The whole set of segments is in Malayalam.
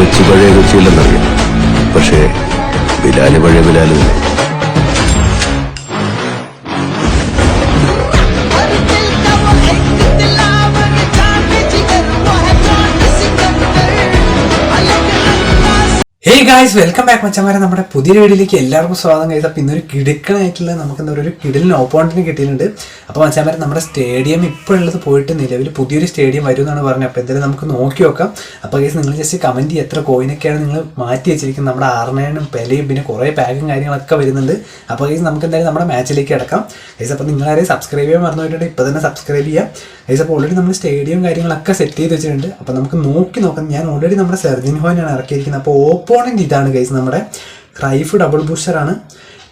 കൊച്ചി പഴയ കൊച്ചിയില്ലെന്നറിയാം. പക്ഷേ ബിലാൽ പഴയ ബിലാൽ തന്നെ. ഹേ ഗായ്സ് വെൽക്കം ബാക്ക് മച്ചന്മാരെ. നമ്മുടെ പുതിയ വീഡിയോയിലേക്ക് എല്ലാവർക്കും സ്വാഗതം കഴിച്ച അപ്പോൾ ഇന്നൊരു കിടുക്കനായിട്ടുള്ള നമുക്ക് എന്താ ഒരു കിടിലിന് ഓപ്പോണന്റിന് കിട്ടിയിട്ടുണ്ട്. അപ്പോൾ മച്ചന്മാരെ നമ്മുടെ സ്റ്റേഡിയം ഇപ്പോൾ ഉള്ളത് പോയിട്ട് നിലവിൽ പുതിയൊരു സ്റ്റേഡിയം വരും എന്നാണ് പറഞ്ഞത്. അപ്പോൾ എന്തായാലും നമുക്ക് നോക്കി നോക്കാം. അപ്പോൾ ഗൈസ് നിങ്ങൾ ജസ്റ്റ് കമന്റ് ചെയ്യുക എത്ര കോയിനൊക്കെയാണ് നിങ്ങൾ മാറ്റി വെച്ചിരിക്കുന്നത്. നമ്മുടെ ആറിനും പെലയും പിന്നെ കുറേ പാക്കും കാര്യങ്ങളൊക്കെ വരുന്നുണ്ട്. അപ്പോൾ ഗൈസ് നമുക്ക് എന്തായാലും നമ്മുടെ മാച്ചിലേക്ക് കിടക്കാം. ഗൈസ് അപ്പോൾ നിങ്ങളാരെയും സബ്സ്ക്രൈബ് ചെയ്യാൻ മറന്നു പോയിട്ടുണ്ടെങ്കിൽ ഇപ്പോൾ തന്നെ സബ്സ്ക്രൈബ് ചെയ്യാം. ഗൈസ് അപ്പോൾ ഓൾറെഡി നമ്മൾ സ്റ്റേഡിയം കാര്യങ്ങളൊക്കെ സെറ്റ് ചെയ്ത് വെച്ചിട്ടുണ്ട്. അപ്പോൾ നമുക്ക് നോക്കി നോക്കാം. ഞാൻ ഓൾറെഡി നമ്മുടെ സെർജിൻ ഹോനാണ് ഇറക്കിയിരിക്കുന്നത്. അപ്പോൾ ഓപ്പോണന്റ് ഇതാണ് ഗൈസ് നമ്മുടെ ക്രൈഫ് ഡബിൾ ബൂസ്റ്ററാണ്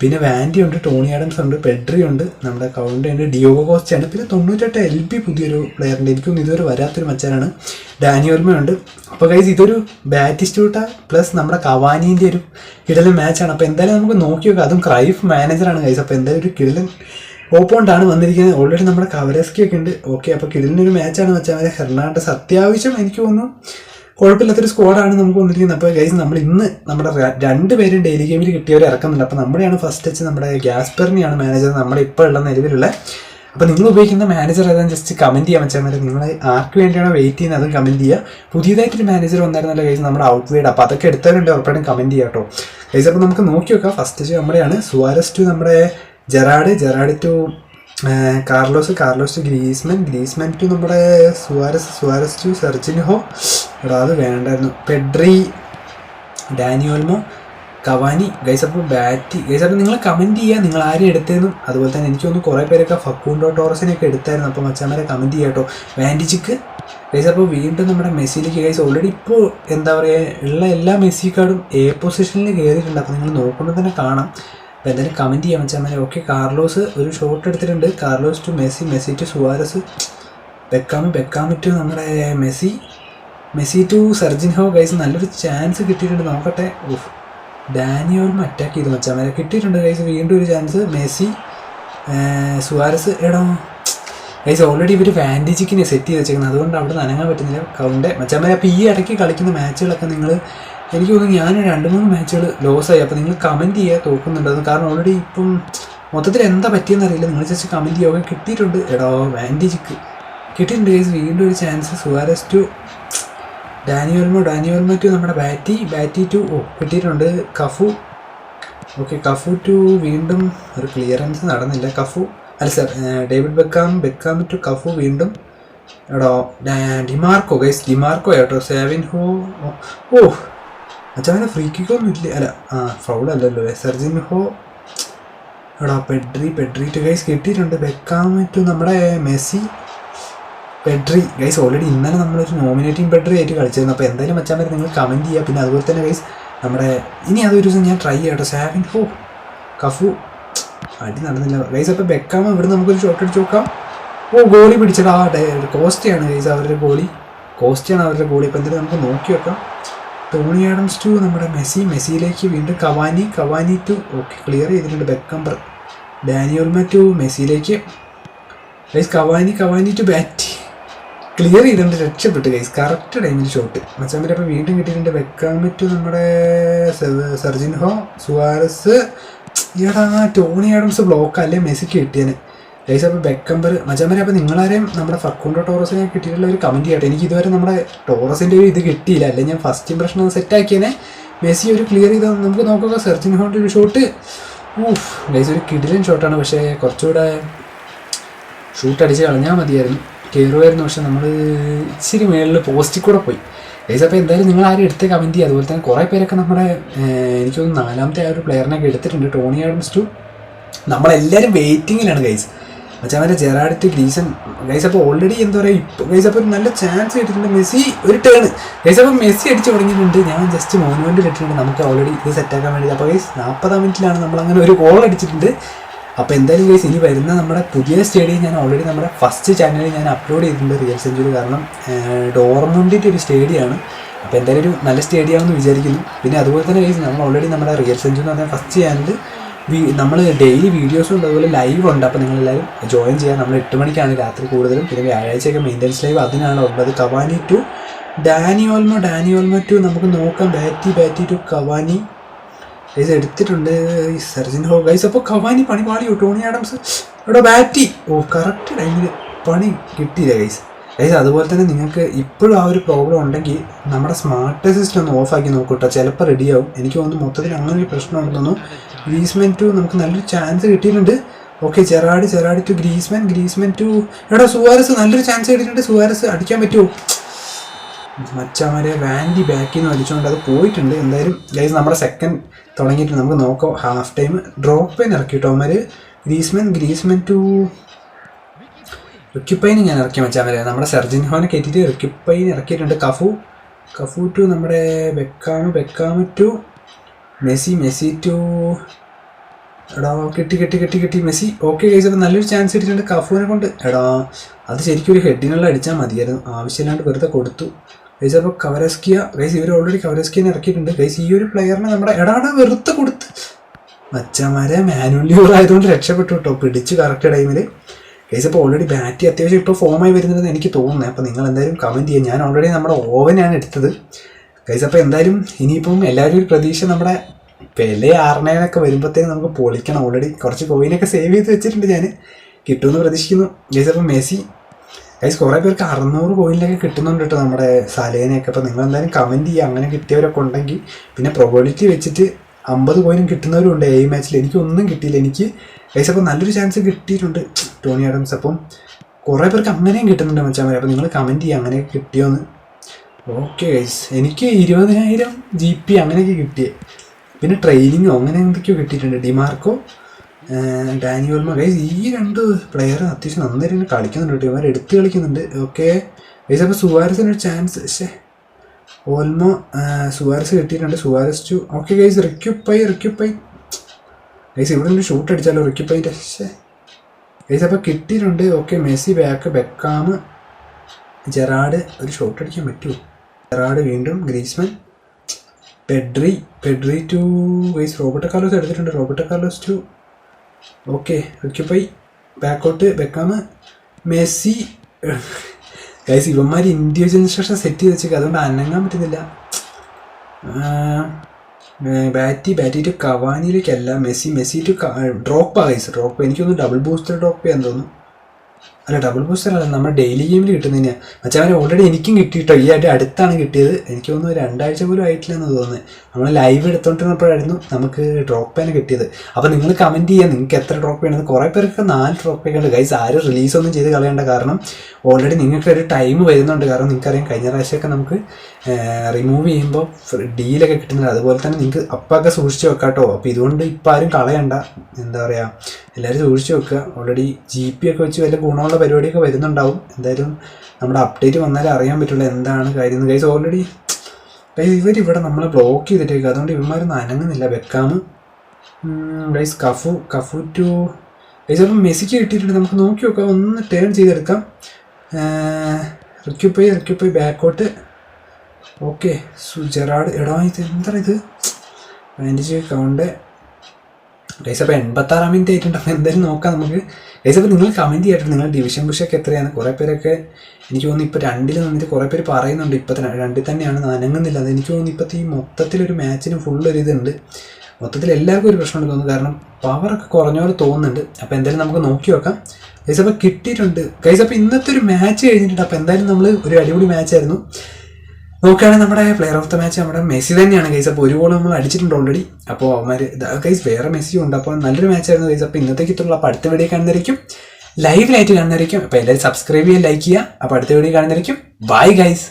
പിന്നെ വാൻഡി ഉണ്ട് ടോണി ആഡംസ് ഉണ്ട് പെഡ്രി ഉണ്ട് നമ്മുടെ കൗണ്ട് ഉണ്ട് ഡിയോഗോ കോസ്റ്റ് ഉണ്ട് പിന്നെ തൊണ്ണൂറ്റെട്ട് എൽ പി പുതിയൊരു പ്ലെയറുണ്ട് എനിക്കൊന്നും ഇതുവരെ വരാത്തൊരു മച്ചാനാണ്. ഉണ്ട്. അപ്പോൾ ഗൈസ് ഇതൊരു ബാറ്റിസ്റ്റൂട്ട പ്ലസ് നമ്മുടെ കവാനീന്റെ ഒരു കിടലൻ മാച്ചാണ് അപ്പോൾ എന്തായാലും നമുക്ക് നോക്കി നോക്കാം. അതും ക്രൈഫ് മാനേജറാണ് ഗൈസ് അപ്പോൾ എന്തായാലും ഒരു കിടലൻ ഓപ്പോണ്ടാണ് വന്നിരിക്കുന്നത്. ഓൾറെഡി നമ്മുടെ കവരസ്കി ഒക്കെ ഉണ്ട്. ഓക്കെ അപ്പോൾ കിടലിനൊരു മാച്ചാണ് വെച്ചാൽ ഹെർണാണ്ടസ് അത്യാവശ്യം എനിക്ക് തോന്നുന്നു കുഴപ്പമില്ലാത്തൊരു സ്ക്വാഡാണ് നമുക്ക് വന്നിരിക്കുന്നത് അപ്പോൾ ഗൈസ് നമ്മൾ ഇന്ന് നമ്മുടെ രണ്ട് പേരും ഡെയിലി ഗെയിമിൽ കിട്ടിയവരെ ഇറക്കുന്നുണ്ട് അപ്പോൾ നമ്മുടെയാണ് ഫസ്റ്റ് ടച്ച് നമ്മുടെ ഗ്യാസ്പെറിനെയാണ് മാനേജർ നമ്മുടെ ഇപ്പോൾ ഉള്ള നിലവിലുള്ള. അപ്പോൾ നിങ്ങൾ ഉപയോഗിക്കുന്ന മാനേജർ ഏതാണെന്ന് ജസ്റ്റ് കമന്റ് ചെയ്യാൻ വെച്ചാൽ മതി. നിങ്ങൾ ആർക്ക് വേണ്ടിയാണോ വെയിറ്റ് ചെയ്യുന്നത് അതും കമന്റ് ചെയ്യുക. പുതിയതായിട്ടൊരു മാനേജർ വന്നായിരുന്നല്ലോ ഗൈസ് നമ്മുടെ ഔട്ട് വേഡ് അപ്പോൾ അതൊക്കെ എടുത്തവരുണ്ട് ഉറപ്പായിട്ടും കമന്റ് ചെയ്യാം കേട്ടോ. ഗൈസ് അപ്പോൾ നമുക്ക് നോക്കി നോക്കാം. ഫസ്റ്റ് ടച്ച് നമ്മുടെയാണ് സുവാരസ് ടു നമ്മുടെ Gerrard Gerrard to Carlos Carlos to Griezmann Griezmann to നമ്മുടെ സുവാരസ് സുവാരസ് ടു സെർജിൻഹോ എടാ അത് വേണ്ടായിരുന്നു. Pedri Dani Olmo Cavani guys അപ്പോൾ ബാറ്റ്. ഗൈസ് അപ്പോൾ നിങ്ങൾ കമന്റ് ചെയ്യുക നിങ്ങൾ ആരും എടുത്തതെന്നും അതുപോലെ തന്നെ എനിക്ക് തോന്നുന്നു കുറേ പേരൊക്കെ ഫക്കൂണ്ടോ ടോറസിനെയൊക്കെ എടുത്തായിരുന്നു. അപ്പോൾ മച്ചാമാരെ കമന്റ് ചെയ്യാം കേട്ടോ. വാൻഡിച്ചിക്ക് ഗൈസ് അപ്പോൾ വീണ്ടും നമ്മുടെ മെസ്സിയിലേക്ക് ഗൈസ് ഓൾറെഡി ഇപ്പോൾ എന്താ പറയുക ഉള്ള എല്ലാ മെസ്സി കാർഡും എ പൊസിഷനിൽ കയറിയിട്ടുണ്ട് അപ്പോൾ നിങ്ങൾ നോക്കുമ്പോൾ തന്നെ കാണാം. അപ്പോൾ എന്തായാലും കമന്റ് ചെയ്യാൻ മച്ചാമാരെ. ഓക്കെ കാർലോസ് ഒരു ഷോട്ട് എടുത്തിട്ടുണ്ട്. Carlos to Messi Messi to Suarez. Beckham Beckham to നമ്മുടെ Messi. Messi to Serginho guys നല്ലൊരു ചാൻസ് കിട്ടിയിട്ടുണ്ട്. നോക്കട്ടെ. ഓഫ് ഡാനിയോലും അറ്റാക്ക് ചെയ്ത് വെച്ചാൽ കിട്ടിയിട്ടുണ്ട് ഗൈസ് വീണ്ടും ഒരു ചാൻസ് മെസ്സി സുവാരസ്. എടോ. ഗൈസ് ഓൾറെഡി ഇവർ വാൻഡിജിക്കിനെ സെറ്റ് ചെയ്ത് വെച്ചേക്കുന്നത് അതുകൊണ്ട് അവിടെ നനങ്ങാൻ പറ്റുന്നില്ല. കൗണ്ട് മച്ചാമാരെ അപ്പോൾ ഈ ഇടയ്ക്ക് കളിക്കുന്ന മാച്ചുകളൊക്കെ നിങ്ങൾ എനിക്ക് തോന്നുന്നു ഞാൻ രണ്ട് മൂന്ന് മാച്ചുകൾ ലോസായി അപ്പോൾ നിങ്ങൾ കമന്റ് ചെയ്യുക തോക്കുന്നുണ്ടെന്ന് കാരണം ഓൾറെഡി ഇപ്പം മൊത്തത്തിൽ എന്താ പറ്റിയെന്ന് അറിയില്ല. നിങ്ങൾ ജസ്റ്റ് കമന്റ് ചെയ്യുക. കിട്ടിയിട്ടുണ്ട്. എടോ വാൻഡിജിക്ക് കിട്ടിയിട്ടുണ്ട് ഗൈസ് വീണ്ടും ഒരു chance Suarez to Dani Olmo Dani Olmo to നമ്മുടെ ബാറ്റി ബാറ്റി ടു ഓ കിട്ടിയിട്ടുണ്ട് കഫു. ഓക്കെ കഫു ടു വീണ്ടും ഒരു ക്ലിയറൻസ് നടന്നില്ല. കഫു അല്ല sir David Beckham Beckham to Cafu വീണ്ടും. എടോ ഡിമാർക്കോ ഗൈസ് ഡിമാർക്കോ കേട്ടോ സെവൻ ഹോ ഓ അച്ഛനെ ഫ്രീ കിക്കൊന്നും ഇല്ല. അല്ല ആ ഫൗൾ അല്ലല്ലോ. Serginho. എടാ പെഡ്രി പെഡ്രി ടു ഗൈസ് കിട്ടിയിട്ടുണ്ട്. ബെക്കാം ടു നമ്മുടെ മെസ്സി. പെഡ്രി ഗൈസ് ഓൾറെഡി ഇന്നലെ നമ്മളൊരു നോമിനേറ്റിംഗ് പെഡ്രി ആയിട്ട് കളിച്ചിരുന്നു. അപ്പോൾ എന്തായാലും വെച്ചാൽ മതി നിങ്ങൾ കമന്റ് ചെയ്യുക. പിന്നെ അതുപോലെ തന്നെ ഗൈസ് നമ്മുടെ ഇനി അതൊരു ദിവസം ഞാൻ ട്രൈ ചെയ്യാം കേട്ടോ സാവിൻ ഹോ കഫു. അടി നടന്നില്ല. ഗൈസ് അപ്പോൾ ബെക്കാമ ഇവിടെ നമുക്കൊരു ഷോട്ട് അടിച്ച് നോക്കാം. ഓ ഗോളി പിടിച്ചടാ കോസ്റ്റയാണ് ഗൈസ് അവരുടെ ഗോളി കോസ്റ്റയാണ് അവരുടെ ഗോളി അപ്പോൾ എന്തായാലും നമുക്ക് നോക്കി വെക്കാം. ടോണി ആഡംസ് ടു നമ്മുടെ മെസ്സി. മെസ്സിയിലേക്ക് വീണ്ടും Cavani Cavani to okay clear ചെയ്തിട്ടുണ്ട് ബെക്കംബർ ഡാനിയോൽമ ടു മെസ്സിയിലേക്ക്. ഗൈസ് കവാനി കവാനി ടു ബാറ്റ് ക്ലിയർ ചെയ്തുകൊണ്ട് രക്ഷപ്പെട്ടു ഗൈസ് കറക്റ്റ് ടൈമിൽ ഷോട്ട് മച്ചാമ്പിൽ അപ്പോൾ വീണ്ടും കിട്ടിയിട്ടുണ്ട്. വെക്കാൻ പറ്റും നമ്മുടെ സർജിൻഹോ സുവാരസ്. ഈടാ ടോണി ആഡംസ് ബ്ലോക്ക് അല്ലേ മെസ്സിക്ക് കിട്ടിയതിന് ഗൈസ് അപ്പോൾ ബെക്കംബർ മച്ചാമ്പരെ അപ്പോൾ നിങ്ങളാരെയും നമ്മുടെ ഫർക്കുണ്ടോ ടോറസിനെ കിട്ടിയിട്ടുള്ള ഒരു കമന്റ് ചെയ്യട്ടെ. എനിക്ക് ഇതുവരെ നമ്മുടെ ടോറസിന്റെ ഒരു ഇത് കിട്ടിയില്ല. അല്ലെ ഞാൻ ഫസ്റ്റ് ഇംപ്രഷൻ സെറ്റ് ആക്കിയതിനെ മെസ്സി ഒരു ക്ലിയർ ചെയ്ത് നമുക്ക് നോക്കുക സെർജിൻ ഒരു ഷോട്ട് ഊഫ് ഗൈസ് ഒരു കിടിലൻ ഷോട്ടാണ് പക്ഷേ കുറച്ചുകൂടെ ഷൂട്ട് അടിച്ച് കളഞ്ഞാൽ മതിയായിരുന്നു. കയറുമായിരുന്നു പക്ഷെ നമ്മൾ ഇച്ചിരി മേളിൽ പോസ്റ്റിൽ കൂടെ പോയി. ഗൈസ് അപ്പോൾ എന്തായാലും നിങ്ങൾ ആരും എടുത്ത് കമന്റ് ചെയ്യുക. അതുപോലെ തന്നെ കുറേ പേരൊക്കെ നമ്മുടെ എനിക്ക് തോന്നുന്നു നാലാമത്തെ ആ ഒരു പ്ലെയറിനൊക്കെ എടുത്തിട്ടുണ്ട്. Tony Adams to. നമ്മളെല്ലാവരും വെയിറ്റിങ്ങിലാണ് ഗൈസ് മച്ചാമാരെ ജെറാഡിറ്റ് ഗ്രീസൺ. ഗൈസ് അപ്പോൾ ഓൾറെഡി എന്താ പറയുക ഇപ്പോൾ ഗൈസ് അപ്പോൾ ഒരു നല്ല ചാൻസ് കിട്ടിയിട്ടുണ്ട്. മെസ്സി ഒരു ടേൺ ഗൈസ് അപ്പോൾ മെസ്സി അടിച്ച് തുടങ്ങിയിട്ടുണ്ട്. ഞാൻ ജസ്റ്റ് മോനുവേണ്ടി കിട്ടിയിട്ടുണ്ട് നമുക്ക് ഓൾറെഡി ഇത് സെറ്റാക്കാൻ വേണ്ടി അപ്പോൾ ഗൈസ് നാൽപ്പതാം മിനിറ്റിലാണ് നമ്മൾ അങ്ങനെ ഒരു ഗോൾ അടിച്ചിട്ടുണ്ട്. അപ്പോൾ എന്തായാലും ഗൈസ് ഇനി വരുന്ന നമ്മുടെ പുതിയ സ്റ്റേഡിയം ഞാൻ ഓൾറെഡി നമ്മുടെ ഫസ്റ്റ് ചാനലിൽ ഞാൻ അപ്ലോഡ് ചെയ്തിട്ടുണ്ട് റിയൽ സെഞ്ചുറി കാരണം ഡോർമുണ്ടിന്റെ ഒരു സ്റ്റേഡിയമാണ്. അപ്പോൾ എന്തായാലും ഒരു നല്ല സ്റ്റേഡിയമാണെന്ന് വിചാരിക്കുന്നു. പിന്നെ അതുപോലെ തന്നെ ഗൈസ് നമ്മൾ ഓൾറെഡി നമ്മുടെ റിയൽ സെഞ്ചുറി എന്ന് പറഞ്ഞ ഫസ്റ്റ് ചാനൽ നമ്മൾ ഡെയിലി വീഡിയോസും ഉണ്ട് അതുപോലെ ലൈവ് ഉണ്ട്. അപ്പോൾ നിങ്ങളെല്ലാവരും ജോയിൻ ചെയ്യാൻ നമ്മൾ എട്ട് മണിക്കാണ് രാത്രി കൂടുതലും. പിന്നെ വ്യാഴാഴ്ചയൊക്കെ മെയിന്റെനൻസ് ലൈവ് അതിനാണ് ഉള്ളത്. Cavani to Dani Olmo Dani Olmo to നമുക്ക് നോക്കാം. ബാറ്റി ബാറ്റി ടു കവാനി. ഗൈസ് എടുത്തിട്ടുണ്ട് സർജൻ ഹോ ഗൈസ് അപ്പോൾ കവാനി പണി പാടിയോ ടോണി ആഡംസ്? ഇവിടെ ബാറ്റി. ഓ കറക്റ്റ് ടൈമിൽ പണി കിട്ടിയില്ല ഗൈസ് ഗൈസ് അതുപോലെ തന്നെ നിങ്ങൾക്ക് ഇപ്പോഴും ആ ഒരു പ്രോബ്ലം ഉണ്ടെങ്കിൽ നമ്മുടെ സ്മാർട്ട് സിസ്റ്റം ഒന്ന് ഓഫാക്കി നോക്കൂട്ടോ ചിലപ്പോൾ റെഡിയാവും എനിക്ക് തോന്നുന്നു മൊത്തത്തിൽ അങ്ങനെ ഒരു പ്രശ്നം ഉണ്ടെന്നു ഗ്രീസ്മെൻ ടു നമുക്ക് നല്ലൊരു ചാൻസ് കിട്ടിയിട്ടുണ്ട്. Okay Gerrard Gerrard to Griezmann Griezmann to എടാ സുവാരസ് നല്ലൊരു ചാൻസ് കിട്ടിയിട്ടുണ്ട്. സുവാരസ് അടിക്കാൻ പറ്റുമോ? മച്ചാമാരെ വാൻഡി ബാക്കിൽ നിന്ന് വലിച്ചുകൊണ്ട് അത് പോയിട്ടുണ്ട്. എന്തായാലും ഗൈസ് നമ്മുടെ സെക്കൻഡ് തുടങ്ങിയിട്ട് നമുക്ക് നോക്കാം. ഹാഫ് ടൈം ഡ്രോപ്പ് പെയിൻ ഇറക്കി കേട്ടോ അവന്മാർ ഗ്രീസ്മെൻ ഗ്രീസ്മെൻ ടു റിക്യുപ്പൈൻ ഞാൻ ഇറക്കി മച്ചാമാരെ. നമ്മുടെ സെർജിൻ ഹോനെ കയറ്റിയിട്ട് റിക്യുപ്പൈൻ ഇറക്കിയിട്ടുണ്ട്. കഫു കഫു ടു നമ്മുടെ Beckham Beckham to Messi Messi to എടാ കെട്ടി കെട്ടി കെട്ടി കെട്ടി മെസ്സി ഓക്കെ അപ്പോൾ നല്ലൊരു ചാൻസ് കിട്ടിയിട്ടുണ്ട് കഫുവിനെ കൊണ്ട്. എടാ അത് ശരിക്കും ഒരു ഹെഡിനുള്ള അടിച്ചാൽ മതിയായിരുന്നു. ആവശ്യമില്ലാണ്ട് വെറുതെ കൊടുത്തു. ഗൈസ് അപ്പോൾ കവരസ്കിയ ഗൈസ് ഇവർ ഓൾറെഡി കവരസ്കിയെ ഇറക്കിയിട്ടുണ്ട്. ഗൈസ് ഈ ഒരു പ്ലെയറിനെ നമ്മുടെ എടാടാ വെറുത്ത് കൊടുത്ത്. മച്ചമാരെ മാനുവൽ ആയതുകൊണ്ട് രക്ഷപ്പെട്ടു കേട്ടോ പിടിച്ച് കറക്റ്റ് ടൈമിൽ ഗൈസ് അപ്പോൾ ഓൾറെഡി ബാറ്റി അത്യാവശ്യം ഇപ്പോൾ ഫോമായി വരുന്നുണ്ടെന്ന് എനിക്ക് തോന്നുന്നത് അപ്പോൾ നിങ്ങൾ എന്തായാലും കമന്റ് ചെയ്യുക ഞാൻ ഓൾറെഡി നമ്മുടെ ഓവനാണ് എടുത്തത്. ഗൈസ് അപ്പോൾ എന്തായാലും ഇനിയിപ്പം എല്ലാവരും ഒരു പ്രതീക്ഷ നമ്മുടെ പെലെ ആറിനൊക്കെ വരുമ്പോഴത്തേക്കും നമുക്ക് പൊളിക്കണം. ഓൾറെഡി കുറച്ച് കോയിനൊക്കെ സേവ് ചെയ്ത് വെച്ചിട്ടുണ്ട് ഞാൻ കിട്ടുമെന്ന് പ്രതീക്ഷിക്കുന്നു. ഗൈസ് അപ്പോൾ മെസ്സി ഗൈസ് കുറേ പേർക്ക് അറുന്നൂറ് കോയിനിലൊക്കെ കിട്ടുന്നുണ്ട് കേട്ടോ നമ്മുടെ സലേനയൊക്കെ. അപ്പോൾ നിങ്ങൾ എന്തായാലും കമന്റ് ചെയ്യുക അങ്ങനെ കിട്ടിയവരൊക്കെ ഉണ്ടെങ്കിൽ പിന്നെ പ്രൊബിലിറ്റി വെച്ചിട്ട് അമ്പത് കോയിനും കിട്ടുന്നവരും ഉണ്ട് ഈ മാച്ചിൽ എനിക്കൊന്നും കിട്ടിയില്ല. എനിക്ക് ഗൈസ് അപ്പോൾ നല്ലൊരു ചാൻസ് കിട്ടിയിട്ടുണ്ട്. ടോണി ആഡംസ് അപ്പം കുറേ പേർക്ക് അങ്ങനെയും കിട്ടുന്നുണ്ട് മച്ചാൻ അപ്പോൾ നിങ്ങൾ കമന്റ് ചെയ്യുക അങ്ങനെ കിട്ടിയോന്ന്. ഓക്കെ ഗൈസ് എനിക്ക് ഇരുപതിനായിരം ജി പി അങ്ങനെയൊക്കെ കിട്ടിയേ. പിന്നെ ട്രെയിനിങ്ങോ അങ്ങനെ എന്തൊക്കെയോ കിട്ടിയിട്ടുണ്ട്. ഡിമാർക്കോ ഡാനി വർമ്മ ഗൈസ് ഈ രണ്ട് പ്ലെയർ അത്യാവശ്യം നന്നായിട്ട് തന്നെ കളിക്കുന്നുണ്ട് കേട്ടോ. ഇവർ എടുത്ത് കളിക്കുന്നുണ്ട്. ഓക്കെ ഗൈസ് അപ്പോൾ സുവാരസിന് ഒരു ചാൻസ് പക്ഷേ ഓൽമോ സുവാരസ് കിട്ടിയിട്ടുണ്ട്. സുവാരസ് ടു ഓക്കെ ഗൈസ് റിക്യുപ്പൈ റിക്യുപ്പൈ ഗൈസ് ഇവിടെ നിന്ന് ഷൂട്ട് അടിച്ചാലോ? റിക്യുപ്പൈന്റെ പക്ഷേ ഗൈസ് അപ്പോൾ കിട്ടിയിട്ടുണ്ട്. Okay Messi back. Beckham Gerrard ഒരു ഷോട്ട് അടിക്കാൻ പറ്റുമോ? ജെറാഡ് വീണ്ടും Griezmann. Pedri Pedri to guys Robert Carlos എടുത്തിട്ടുണ്ട്. റോബർട്ട് കാർലോസ് ടു ഓക്കെ ഒക്കെപ്പൈ ബാക്കോട്ട് ബെക്കാമ് മെസ്സി ഗൈസ് ഇവന്മാർ ഇൻഡിവിജ്വൽ ഇൻസ്ട്രക്ഷൻ സെറ്റ് ചെയ്ത് വെച്ചേക്കുക അതുകൊണ്ട് അനങ്ങാൻ പറ്റുന്നില്ല. ബാറ്റി ബാറ്റി to കവാനിയിലേക്കല്ല Messi Messi to drop guys drop എനിക്കൊന്ന് ഡബിൾ ബൂസ്റ്റർ ഡ്രോപ്പ് ചെയ്യാൻ തോന്നുന്നു. അല്ല ഡബിൾ ബൂസ്റ്റർ അല്ല നമ്മുടെ ഡെയിലി ഗെയിമിൽ കിട്ടുന്നതിനാ. മച്ചാൻ ഓൾറെഡി എനിക്കും കിട്ടിയിട്ടോ? ഈ ആയിട്ട് അടുത്താണ് കിട്ടിയത്. എനിക്ക് തോന്നുന്നു രണ്ടാഴ്ച പോലും ആയിട്ടില്ല എന്ന് തോന്നുന്നത് നമ്മൾ ലൈവ് എടുത്തോണ്ടിരുന്നപ്പോഴായിരുന്നു നമുക്ക് ഡ്രോപ്പ് ചെയ്യാൻ കിട്ടിയത്. അപ്പോൾ നിങ്ങൾ കമന്റ് ചെയ്യുക നിങ്ങൾക്ക് എത്ര ഡ്രോപ്പ് ചെയ്യണമെന്ന് കുറേ പേർക്ക് നാല് ഡ്രോപ്പ് ചെയ്യേണ്ട ഗൈസ് ആരും റിലീസൊന്നും ചെയ്ത് കളയേണ്ട കാരണം ഓൾറെഡി നിങ്ങൾക്ക് ഒരു ടൈം വരുന്നുണ്ട്. കാരണം നിങ്ങൾക്കറിയാം കഴിഞ്ഞ പ്രാവശ്യമൊക്കെ നമുക്ക് റിമൂവ് ചെയ്യുമ്പോൾ ഡീലൊക്കെ കിട്ടുന്നുണ്ട്. അതുപോലെ തന്നെ നിങ്ങൾക്ക് അപ്പൊക്കെ സൂക്ഷിച്ച് വെക്കാട്ടോ. അപ്പോൾ ഇതുകൊണ്ട് ഇപ്പം ആരും കളയണ്ട. എന്താ പറയുക എല്ലാവരും സൂക്ഷിച്ച് വെക്കുക. ഓൾറെഡി ജി പി ഒക്കെ വെച്ച് വല്ല ഗുണമുള്ള പരിപാടിയൊക്കെ വരുന്നുണ്ടാവും. എന്തായാലും നമ്മുടെ അപ്ഡേറ്റ് വന്നാലേ അറിയാൻ പറ്റുള്ളൂ എന്താണ് കാര്യം ഗൈസ് ഓൾറെഡി ഇവർ ഇവരിവിടെ നമ്മൾ ബ്ലോക്ക് ചെയ്തിട്ടേക്കുക അതുകൊണ്ട് ഇവന്മാരൊന്നും അനങ്ങുന്നില്ല. Beckham guys Cafu Cafu to guys അപ്പം മെസ്സിക്ക് കിട്ടിയിട്ടുണ്ട്. നമുക്ക് നോക്കി നോക്കാം. ഒന്ന് ടേൺ ചെയ്തെടുക്കാം. റിക്യുപ്പൈ റിക്യുപ്പൈ ബാക്കോട്ട് ഓക്കെ സുജറാഡ് എടാ ഇത് എന്താ ഇത്? ബാൻഡേജ് കൗണ്ട് ഗൈസ് അപ്പോൾ എൺപത്താറാം മിനിറ്റ് ആയിട്ടുണ്ട് അപ്പോൾ എന്തായാലും നോക്കാം നമുക്ക്. ഗൈസ് അപ്പോൾ നിങ്ങൾ കമന്റ് ചെയ്തിട്ടുണ്ട് നിങ്ങൾ ഡിവിഷൻ പുഷൊക്കെ എത്രയാണ്? കുറേ പേരൊക്കെ എനിക്ക് തോന്നുന്നു ഇപ്പോൾ രണ്ടിൽ നിന്നിട്ട് കുറേ പേര് പറയുന്നുണ്ട്. ഇപ്പം രണ്ടിൽ തന്നെയാണ് അനങ്ങുന്നില്ല അത് എനിക്ക് തോന്നുന്നു ഇപ്പോഴത്തെ ഈ മൊത്തത്തിലൊരു മാച്ചിന് ഫുൾ ഒരു ഇതുണ്ട്. മൊത്തത്തിൽ എല്ലാവർക്കും ഒരു പ്രശ്നമുണ്ട് തോന്നുന്നു. കാരണം പവറൊക്കെ കുറഞ്ഞ പോലെ തോന്നുന്നുണ്ട്. അപ്പോൾ എന്തായാലും നമുക്ക് നോക്കി വെക്കാം ഗൈസ് അപ്പോൾ കിട്ടിയിട്ടുണ്ട്. ഗൈസ് അപ്പോൾ ഇന്നത്തെ ഒരു മാച്ച് കഴിഞ്ഞിട്ടുണ്ട്. അപ്പോൾ എന്തായാലും നമ്മൾ ഒരു അടിപൊളി മാച്ചായിരുന്നു നോക്കുകയാണെങ്കിൽ നമ്മുടെ പ്ലെയർ ഓഫ് ദ മാച്ച് നമ്മുടെ മെസ്സി തന്നെയാണ് ഗൈസ് അപ്പോൾ ഒരു ഗോൾ നമ്മൾ അടിച്ചിട്ടുണ്ട് ഓൾറെഡി അപ്പോൾ അവന്മാർ ഗൈസ് വേറെ മെസ്സിയും ഉണ്ട്. അപ്പോൾ നല്ലൊരു മാച്ചായിരുന്നു ഗൈസ് അപ്പോൾ ഇന്നത്തേക്ക് അപ്പോൾ അടുത്ത വീഡിയോ കാണുന്നതായിരിക്കും. ലൈവിലായിട്ട് കാണുന്നതായിരിക്കും. അപ്പോൾ എല്ലാവരും സബ്സ്ക്രൈബ് ചെയ്യാൻ ലൈക്ക് ചെയ്യുക. അപ്പോൾ അടുത്ത വീഡിയോ കാണുന്നതായിരിക്കും. Bye guys